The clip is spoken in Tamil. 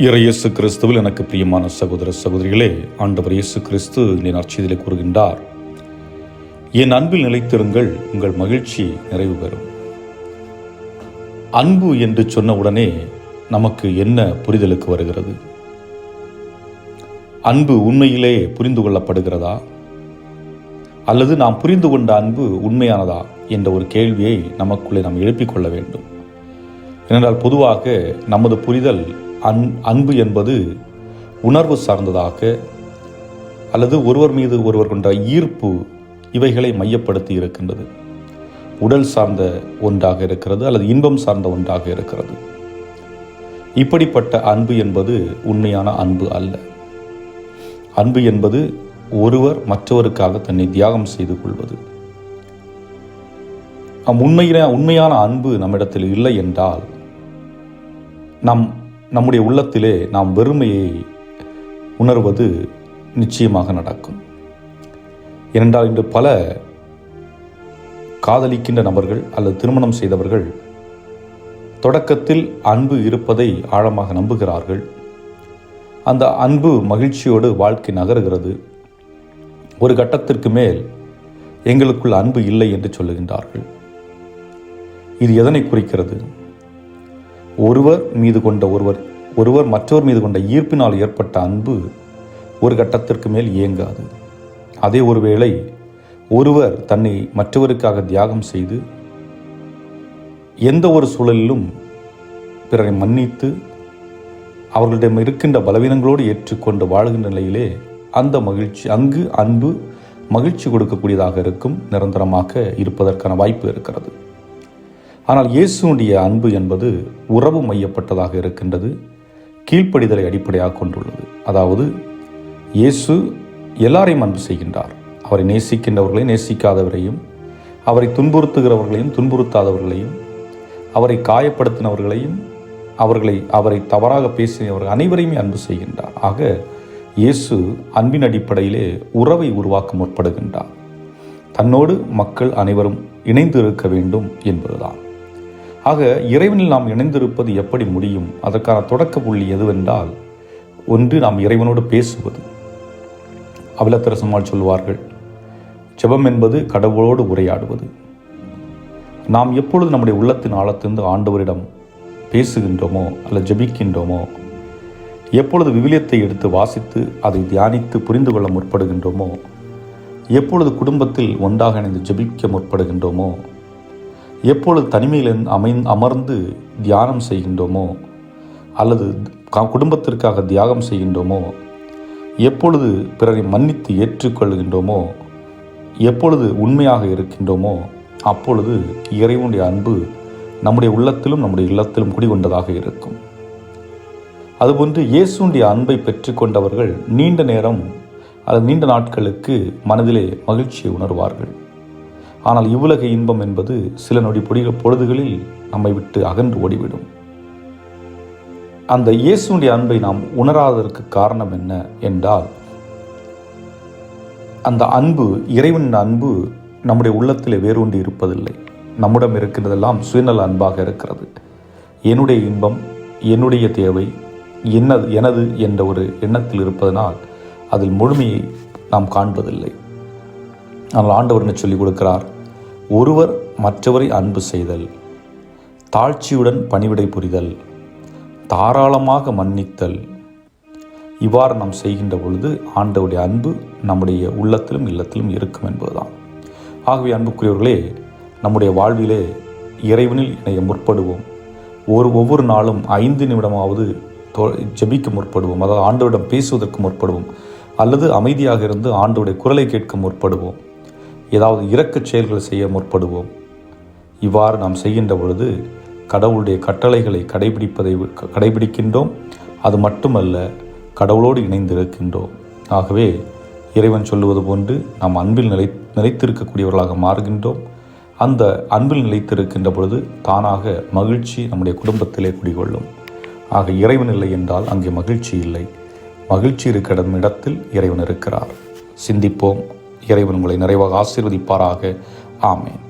இறையேசு கிறிஸ்துவில் எனக்கு பிரியமான சகோதர சகோதரிகளே ஆண்டவர் இயேசு கிறிஸ்து என் அச்சதிலே கூறுகின்றார். என் அன்பில் நிலைத்திருங்கள் உங்கள் மகிழ்ச்சி நிறைவு பெறும். அன்பு என்று சொன்ன உடனே நமக்கு என்ன புரிதலுக்கு வருகிறது? அன்பு உண்மையிலே புரிந்து கொள்ளப்படுகிறதா? அல்லது நாம் புரிந்து கொண்ட அன்பு உண்மையானதா என்ற ஒரு கேள்வியை நமக்குள்ளே நாம் எழுப்பிக் கொள்ள வேண்டும். ஏனென்றால் பொதுவாக நமது புரிதல் அன் அன்பு என்பது உணர்வு சார்ந்ததாக அல்லது ஒருவர் மீது ஒருவர் கொண்ட ஈர்ப்பு இவைகளை மையப்படுத்தி இருக்கின்றது. உடல் சார்ந்த ஒன்றாக இருக்கிறது அல்லது இன்பம் சார்ந்த ஒன்றாக இருக்கிறது. இப்படிப்பட்ட அன்பு என்பது உண்மையான அன்பு அல்ல. அன்பு என்பது ஒருவர் மற்றவருக்காக தன்னை தியாகம் செய்து கொள்வது. நம் உண்மையில உண்மையான அன்பு நம்மிடத்தில் இல்லை என்றால் நம் நம்முடைய உள்ளத்திலே நாம் வெறுமையை உணர்வது நிச்சயமாக நடக்கும். ஏனென்றால் இன்று பல காதலிக்கின்ற நபர்கள் அல்லது திருமணம் செய்தவர்கள் தொடக்கத்தில் அன்பு இருப்பதை ஆழமாக நம்புகிறார்கள். அந்த அன்பு மகிழ்ச்சியோடு வாழ்க்கை நகருகிறது. ஒரு கட்டத்திற்கு மேல் எங்களுக்குள் அன்பு இல்லை என்று சொல்லுகின்றார்கள். இது எதனை குறிக்கிறது? ஒருவர் மீது கொண்ட ஒருவர் ஒருவர் மற்றவர் மீது கொண்ட ஈர்ப்பினால் ஏற்பட்ட அன்பு ஒரு கட்டத்திற்கு மேல் இயங்காது. அதே ஒருவேளை ஒருவர் தன்னை மற்றவருக்காக தியாகம் செய்து எந்த ஒரு சூழலிலும் பிறரை மன்னித்து அவர்களிடம் இருக்கின்ற பலவீனங்களோடு ஏற்றுக்கொண்டு வாழ்கின்ற நிலையிலே அந்த மகிழ்ச்சி அங்கு அன்பு மகிழ்ச்சி கொடுக்கக்கூடியதாக இருக்கும் நிரந்தரமாக இருப்பதற்கான வாய்ப்பு இருக்கிறது. ஆனால் இயேசுனுடைய அன்பு என்பது உறவு மையப்பட்டதாக இருக்கின்றது கீழ்ப்படிதலை அடிப்படையாக கொண்டுள்ளது. அதாவது இயேசு எல்லாரையும் அன்பு செய்கின்றார். அவரை நேசிக்கின்றவர்களையும் நேசிக்காதவரையும் அவரை துன்புறுத்துகிறவர்களையும் துன்புறுத்தாதவர்களையும் அவரை காயப்படுத்தினவர்களையும் அவர்களை அவரை தவறாக பேசினவர்கள் அனைவரையுமே அன்பு செய்கின்றார். ஆக இயேசு அன்பின் அடிப்படையிலே உறவை உருவாக்க முற்படுகின்றார். தன்னோடு மக்கள் அனைவரும் இணைந்து இருக்க வேண்டும் என்பதுதான். ஆக இறைவனில் நாம் இணைந்திருப்பது எப்படி முடியும்? அதற்கான தொடக்க புள்ளி எதுவென்றால் ஒன்று நாம் இறைவனோடு பேசுவது. அவிலத்தரசம்மாள் சொல்வார்கள் ஜெபம் என்பது கடவுளோடு உரையாடுவது. நாம் எப்பொழுது நம்முடைய உள்ளத்தின் ஆழத்திலிருந்து ஆண்டவரிடம் பேசுகின்றோமோ அல்லது ஜெபிக்கின்றோமோ எப்பொழுது விவிலியத்தை எடுத்து வாசித்து அதை தியானித்து புரிந்து கொள்ள முற்படுகின்றோமோ எப்பொழுது குடும்பத்தில் ஒன்றாக இணைந்து ஜெபிக்க முற்படுகின்றோமோ எப்பொழுது தனிமையில் அமை அமர்ந்து தியானம் செய்கின்றோமோ அல்லது க- குடும்பத்திற்காக தியாகம் செய்கின்றோமோ எப்பொழுது பிறரை மன்னித்து ஏற்றுக்கொள்கின்றோமோ எப்பொழுது உண்மையாக இருக்கின்றோமோ அப்பொழுது இறைவனுடைய அன்பு நம்முடைய உள்ளத்திலும் நம்முடைய இல்லத்திலும் குடிகொண்டதாக இருக்கும். அதுபோன்று இயேசுடைய அன்பை பெற்றுக்கொண்டவர்கள் நீண்ட நேரம் அல்லது நீண்ட நாட்களுக்கு மனதிலே மகிழ்ச்சியை உணர்வார்கள். ஆனால் இவ்வுலக இன்பம் என்பது சில நொடி பொடி பொழுதுகளில் நம்மை விட்டு அகன்று ஓடிவிடும். அந்த இயேசுடைய அன்பை நாம் உணராததற்கு காரணம் என்ன என்றால் அந்த அன்பு இறைவனின் அன்பு நம்முடைய உள்ளத்திலே வேரூண்டி இருப்பதில்லை. நம்மிடம் இருக்கின்றதெல்லாம் சுயநல அன்பாக இருக்கிறது. என்னுடைய இன்பம் என்னுடைய தேவை என்னது எனது என்ற ஒரு எண்ணத்தில் இருப்பதனால் அதில் முழுமையை நாம் காண்பதில்லை. ஆனால் ஆண்டவர் என்ன சொல்லிக் கொடுக்கிறார்? ஒருவர் மற்றவரை அன்பு செய்தல் தாழ்ச்சியுடன் பணிவிடை புரிதல் தாராளமாக மன்னித்தல். இவ்வாறு நாம் செய்கின்ற பொழுது ஆண்டவுடைய அன்பு நம்முடைய உள்ளத்திலும் இல்லத்திலும் இருக்கும் என்பதுதான். ஆகவே அன்புக்குரியவர்களே நம்முடைய வாழ்விலே இறைவனில் இணைய முற்படுவோம். ஒரு ஒவ்வொரு நாளும் ஐந்து நிமிடமாவது தொ- ஜெபிக்க முற்படுவோம். அதாவது ஆண்டவரிடம் பேசுவதற்கு முற்படுவோம். அல்லது அமைதியாக இருந்து ஆண்டவுடைய குரலை கேட்க முற்படுவோம். ஏதாவது இரக்கச் செயல்களை செய்ய முற்படுவோம். இவ்வாறு நாம் செய்கின்ற பொழுது கடவுளுடைய கட்டளைகளை கடைபிடிப்பதை வி- கடைபிடிக்கின்றோம். அது மட்டுமல்ல கடவுளோடு இணைந்திருக்கின்றோம். ஆகவே இறைவன் சொல்லுவது போன்று நாம் அன்பில் நிலை நிலைத்திருக்கக்கூடியவர்களாக மாறுகின்றோம். அந்த அன்பில் நிலைத்திருக்கின்ற பொழுது தானாக மகிழ்ச்சி நம்முடைய குடும்பத்திலே குடிகொள்ளும். ஆக இறைவன் இல்லை என்றால் அங்கே மகிழ்ச்சி இல்லை. மகிழ்ச்சி இருக்கிற இடத்தில் இறைவன் இருக்கிறார். சிந்திப்போம். இறைவன் உங்களை நிறைவாக ஆசீர்வதிப்பாராக. ஆமேன்.